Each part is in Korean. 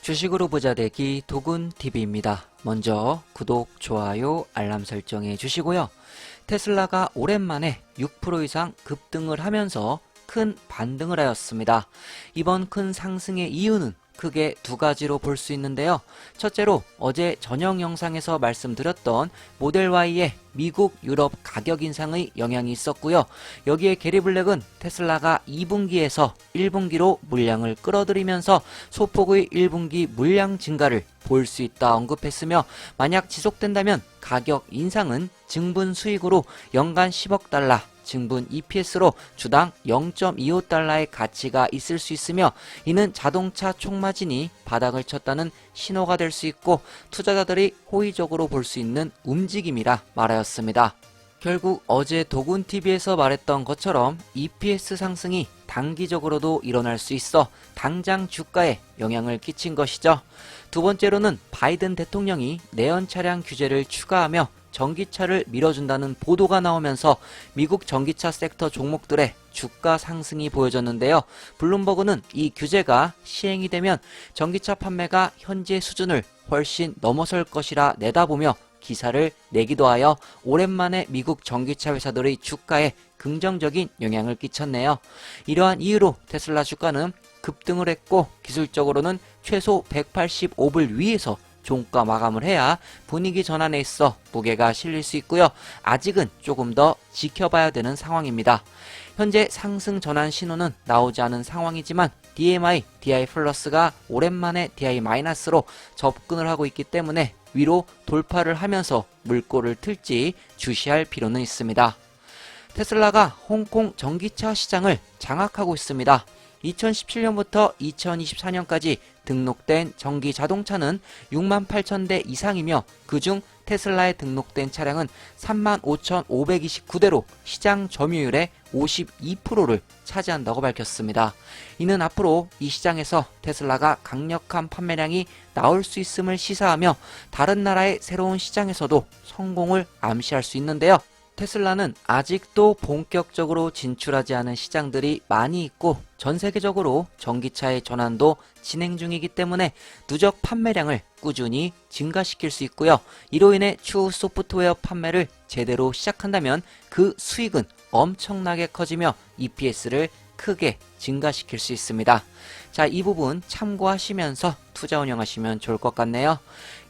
주식으로 부자 되기 도군 TV입니다. 먼저 구독, 좋아요, 알람 설정해 주시고요. 테슬라가 오랜만에 6% 이상 급등을 하면서 큰 반등을 하였습니다. 이번 큰 상승의 이유는 크게 두 가지로 볼 수 있는데요. 첫째로 어제 저녁 영상에서 말씀드렸던 모델 Y의 미국, 유럽 가격 인상의 영향이 있었고요. 여기에 게리 블랙은 테슬라가 2분기에서 1분기로 물량을 끌어들이면서 소폭의 1분기 물량 증가를 볼 수 있다 언급했으며 만약 지속된다면 가격 인상은 증분 수익으로 연간 10억 달러 증분 EPS로 주당 0.25달러의 가치가 있을 수 있으며 이는 자동차 총마진이 바닥을 쳤다는 신호가 될 수 있고 투자자들이 호의적으로 볼 수 있는 움직임이라 말하였습니다. 결국 어제 도군TV에서 말했던 것처럼 EPS 상승이 단기적으로도 일어날 수 있어 당장 주가에 영향을 끼친 것이죠. 두 번째로는 바이든 대통령이 내연 차량 규제를 추가하며 전기차를 밀어준다는 보도가 나오면서 미국 전기차 섹터 종목들의 주가 상승이 보여졌는데요. 블룸버그는 이 규제가 시행이 되면 전기차 판매가 현재 수준을 훨씬 넘어설 것이라 내다보며 기사를 내기도 하여 오랜만에 미국 전기차 회사들의 주가에 긍정적인 영향을 끼쳤네요. 이러한 이유로 테슬라 주가는 급등을 했고 기술적으로는 최소 185불 위에서 종가 마감을 해야 분위기 전환에 있어 무게가 실릴 수 있고요. 아직은 조금 더 지켜봐야 되는 상황입니다. 현재 상승 전환 신호는 나오지 않은 상황이지만 DMI, DI 플러스가 오랜만에 DI 마이너스로 접근을 하고 있기 때문에 위로 돌파를 하면서 물꼬를 틀지 주시할 필요는 있습니다. 테슬라가 홍콩 전기차 시장을 장악하고 있습니다. 2017년부터 2024년까지 등록된 전기 자동차는 6만 8천 대 이상이며 그중 테슬라에 등록된 차량은 3만 5,529대로 시장 점유율의 52%를 차지한다고 밝혔습니다. 이는 앞으로 이 시장에서 테슬라가 강력한 판매량이 나올 수 있음을 시사하며 다른 나라의 새로운 시장에서도 성공을 암시할 수 있는데요. 테슬라는 아직도 본격적으로 진출하지 않은 시장들이 많이 있고 전 세계적으로 전기차의 전환도 진행 중이기 때문에 누적 판매량을 꾸준히 증가시킬 수 있고요. 이로 인해 추후 소프트웨어 판매를 제대로 시작한다면 그 수익은 엄청나게 커지며 EPS를 크게 증가시킬 수 있습니다. 자, 이 부분 참고하시면서 투자 운영하시면 좋을 것 같네요.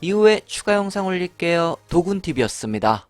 이후에 추가 영상 올릴게요. 도군TV였습니다.